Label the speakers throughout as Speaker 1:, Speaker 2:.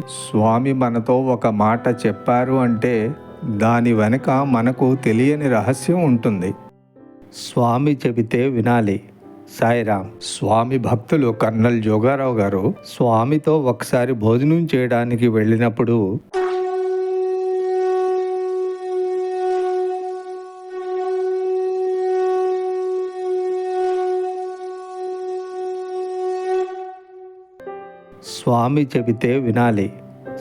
Speaker 1: స్వామి మనతో ఒక మాట చెప్పారు అంటే దాని వెనుక మనకు తెలియని రహస్యం ఉంటుంది. స్వామి చెబితే వినాలి. సాయిరామ్ స్వామి భక్తులు కర్నల్ జోగారావు గారు స్వామితో ఒకసారి భోజనం చేయడానికి వెళ్ళినప్పుడు స్వామి చెబితే వినాలి.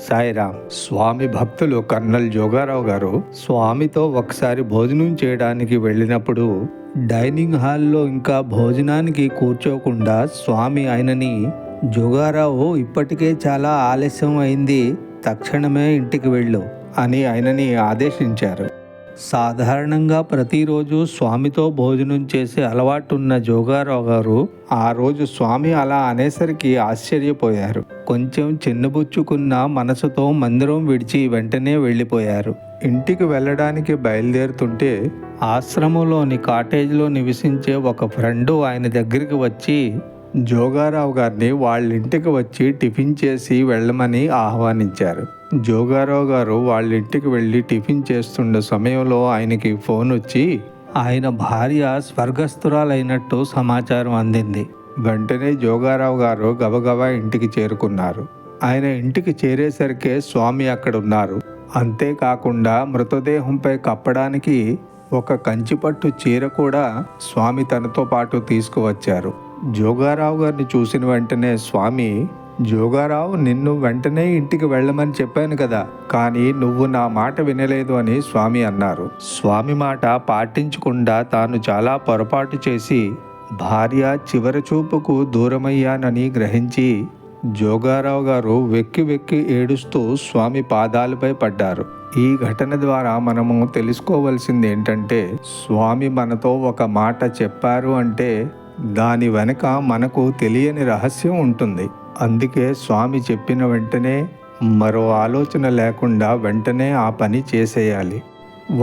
Speaker 1: సాయిరామ్ స్వామి భక్తులు కర్నల్ జోగారావు గారు స్వామితో ఒకసారి భోజనం చేయడానికి వెళ్ళినప్పుడు డైనింగ్ హాల్లో ఇంకా భోజనానికి కూర్చోకుండా స్వామి ఆయనని జోగారావు ఇప్పటికే చాలా ఆలస్యం అయింది తక్షణమే ఇంటికి వెళ్ళు అని ఆయనని ఆదేశించారు. సాధారణంగా ప్రతిరోజు స్వామితో భోజనం చేసే అలవాటున్న జోగారావు గారు ఆ రోజు స్వామి అలా అనేసరికి ఆశ్చర్యపోయారు. కొంచెం చిన్నబుచ్చుకున్న మనసుతో మందిరం విడిచి వెంటనే వెళ్ళిపోయారు. ఇంటికి వెళ్ళడానికి బయలుదేరుతుంటే ఆశ్రమంలోని కాటేజ్లో నివసించే ఒక ఫ్రెండు ఆయన దగ్గరికి వచ్చి జోగారావు గారిని వాళ్ళ ఇంటికి వచ్చి టిఫిన్ చేసి వెళ్ళమని ఆహ్వానించారు. జోగారావు గారు వాళ్ళ ఇంటికి వెళ్ళి టిఫిన్ చేస్తుండే సమయంలో ఆయనకి ఫోన్ వచ్చి ఆయన భార్య స్వర్గస్థురాలైనట్టు సమాచారం అందింది. వెంటనే జోగారావు గారు గబగబా ఇంటికి చేరుకున్నారు. ఆయన ఇంటికి చేరేసరికే స్వామి అక్కడ ఉన్నారు అంతేకాకుండా మృతదేహంపై కప్పడానికి ఒక కంచిపట్టు చీర కూడా స్వామి తనతో పాటు తీసుకువచ్చారు. జోగారావు గారిని చూసిన వెంటనే స్వామి జోగారావు నిన్ను వెంటనే ఇంటికి వెళ్ళమని చెప్పాను కదా కానీ నువ్వు నా మాట వినలేదు అని స్వామి అన్నారు. స్వామి మాట పాటించకుండా తాను చాలా పొరపాటు చేసి భార్య చివరి చూపుకు దూరమయ్యానని గ్రహించి జోగారావు గారు వెక్కి వెక్కి ఏడుస్తూ స్వామి పాదాలపై పడ్డారు. ఈ ఘటన ద్వారా మనము తెలుసుకోవలసింది ఏంటంటే స్వామి మనతో ఒక మాట చెప్పారు అంటే దాని వెనుక మనకు తెలియని రహస్యం ఉంటుంది. అందుకే స్వామి చెప్పిన వెంటనే మరో ఆలోచన లేకుండా వెంటనే ఆ పని చేసేయాలి.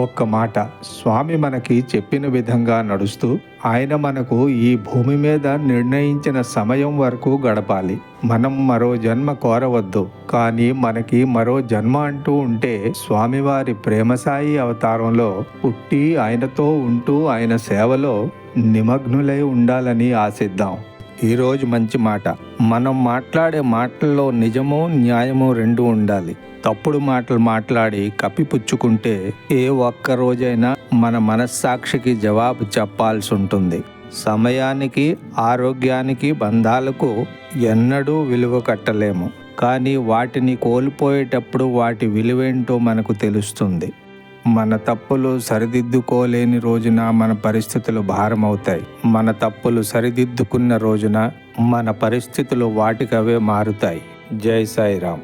Speaker 1: ఒక్క మాట స్వామి మనకి చెప్పిన విధంగా నడుస్తూ ఆయన మనకు ఈ భూమి మీద నిర్ణయించిన సమయం వరకు గడపాలి. మనం మరో జన్మ కోరవద్దు కానీ మనకి మరో జన్మ అంటూ ఉంటే స్వామివారి ప్రేమసాయి అవతారంలో పుట్టి ఆయనతో ఉంటూ ఆయన సేవలో నిమగ్నులై ఉండాలని ఆశిద్దాం. ఈరోజు మంచి మాట. మనం మాట్లాడే మాటల్లో నిజము న్యాయము రెండు ఉండాలి. తప్పుడు మాటలు మాట్లాడి కప్పిపుచ్చుకుంటే ఏ ఒక్క రోజైనా మన మనస్సాక్షికి జవాబు చెప్పాల్సి ఉంటుంది. సమయానికి ఆరోగ్యానికి బంధాలకు ఎన్నడూ విలువ కట్టలేము. కానీ వాటిని కోల్పోయేటప్పుడు వాటి విలువేంటో మనకు తెలుస్తుంది. మన తప్పులు సరిదిద్దుకోలేని రోజున మన పరిస్థితులు భారమవుతాయి. మన తప్పులు సరిదిద్దుకున్న రోజున మన పరిస్థితులు వాటికవే మారుతాయి. జై సాయిరామ్.